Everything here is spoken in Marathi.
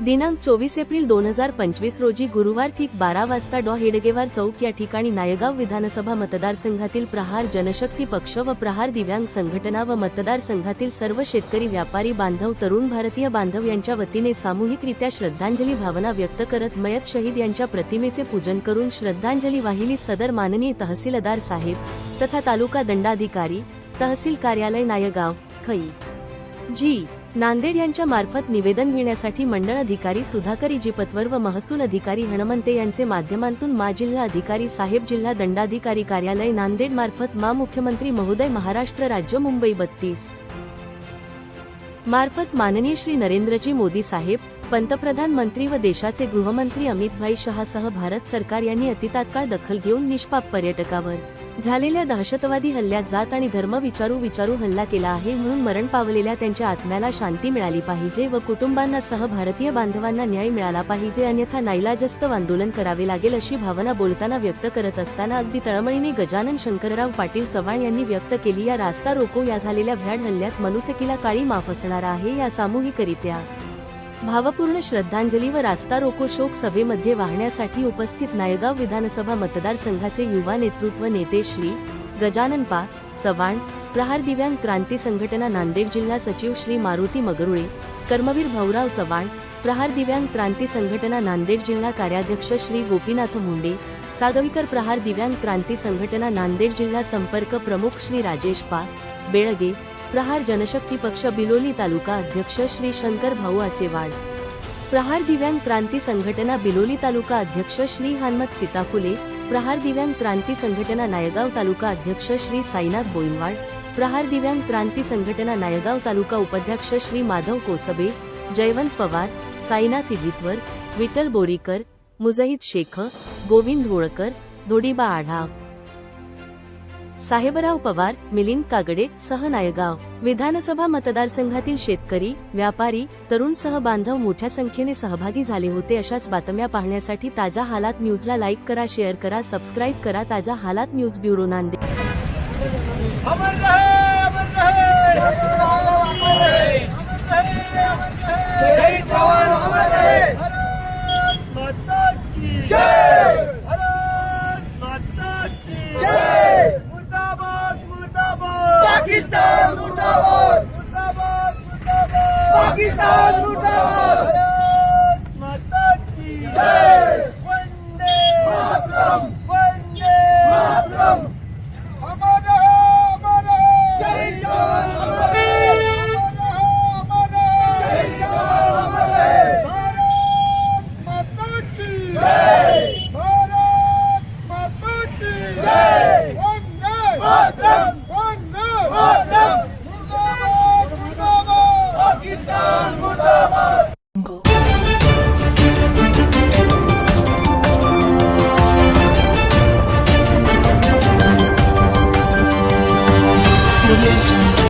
दिनांक चोवीस एप्रिल दोन हजार पंचवीस रोजी गुरुवार ठीक बारा वाजता डॉ. हेडगेवार चौक या ठिकाणी नायगाव विधानसभा मतदारसंघातील प्रहार जनशक्ती पक्ष व प्रहार दिव्यांग संघटना व मतदारसंघातील सर्व शेतकरी व्यापारी बांधव तरुण भारतीय बांधव यांच्या वतीने सामूहिकरित्या श्रद्धांजली भावना व्यक्त करत मयत शहीद यांच्या प्रतिमेचे पूजन करून श्रद्धांजली वाहिली सदर माननीय तहसीलदार साहेब तथा तालुका दंडाधिकारी तहसील कार्यालय नायगाव खई. जी. नांदेड यांच्या मार्फत निवेदन घेण्यासाठी मंडळ अधिकारी सुधाकर पतवर व महसूल अधिकारी हणमंते यांचे माध्यमांतून मा जिल्हा अधिकारी साहेब जिल्हा दंडाधिकारी कार्यालय नांदेड मार्फत मा मुख्यमंत्री महोदय महाराष्ट्र राज्य मुंबई बत्तीस. मार्फत माननीय श्री नरेंद्रजी मोदी साहेब पंतप्रधान मंत्री व देशाचे गृहमंत्री अमित भाई शहासह भारत सरकार यांनी अतितात्काळ दखल घेऊन निष्पाप पर्यटकावर झालेल्या दहशतवादी हल्ल्यात जात आणि धर्म विचारू विचारू हल्ला केला आहे म्हणून मरण पावलेल्या त्यांच्या आत्म्याला शांती मिळाली पाहिजे व कुटुंबांना सह भारतीय बांधवांना न्याय मिळाला पाहिजे अन्यथा नाईलाजस्त आंदोलन करावे लागेल अशी भावना बोलताना व्यक्त करत असताना अगदी तळमळीने गजानन शंकरराव पाटील चव्हाण यांनी व्यक्त केली या रास्ता रोको या झालेल्या भ्याड हल्ल्यात मनुसकीला काळी माफ असणार आहे या सामूहिकरित्या भावपूर्ण श्रद्धांजली व रास्ता रोको शोक सभेमध्ये वाहण्यासाठी उपस्थित नायगाव विधानसभा मतदारसंघाचे युवा नेतृत्व नेते श्री गजानन पा चव्हाण प्रहार दिव्यांग क्रांती संघटना नांदेड जिल्हा सचिव श्री मारुती मगरुळे कर्मवीर भाऊराव चव्हाण प्रहार दिव्यांग क्रांती संघटना नांदेड जिल्हा कार्याध्यक्ष श्री गोपीनाथ मुंडे सागविकर प्रहार दिव्यांग क्रांती संघटना नांदेड जिल्हा संपर्क प्रमुख श्री राजेश पा बेळगे प्रहार जनशक्ती पक्ष बिलोली तालुका अध्यक्ष श्री शंकर भाऊ आचेवाड. प्रहार दिव्यांग क्रांती संघटना बिलोली तालुका अध्यक्ष श्री हनमत सीताफुले प्रहार दिव्यांग क्रांती संघटना नायगाव तालुका अध्यक्ष श्री साईनाथ बोईनवाड प्रहार दिव्यांग क्रांती संघटना नायगाव तालुका उपाध्यक्ष श्री माधव कोसबे जयवंत पवार साईनाथ इवितवर विठ्ठल बोरीकर मुजहिद शेख गोविंद होळकर धोडीबा आढाव. साहेबराव पवार मिलिंद कागडे सह नायगाव. विधानसभा मतदारसंघातील शेतकरी व्यापारी तरुण सह बांधव मोठ्या संख्येने सहभागी झाले होते अशाच बातम्या पाहण्यासाठी ताजा हालात न्यूजला लाईक करा शेअर करा सबस्क्राईब करा. ताजा हालात news bureau Nanded. Pakistan! Pakistan!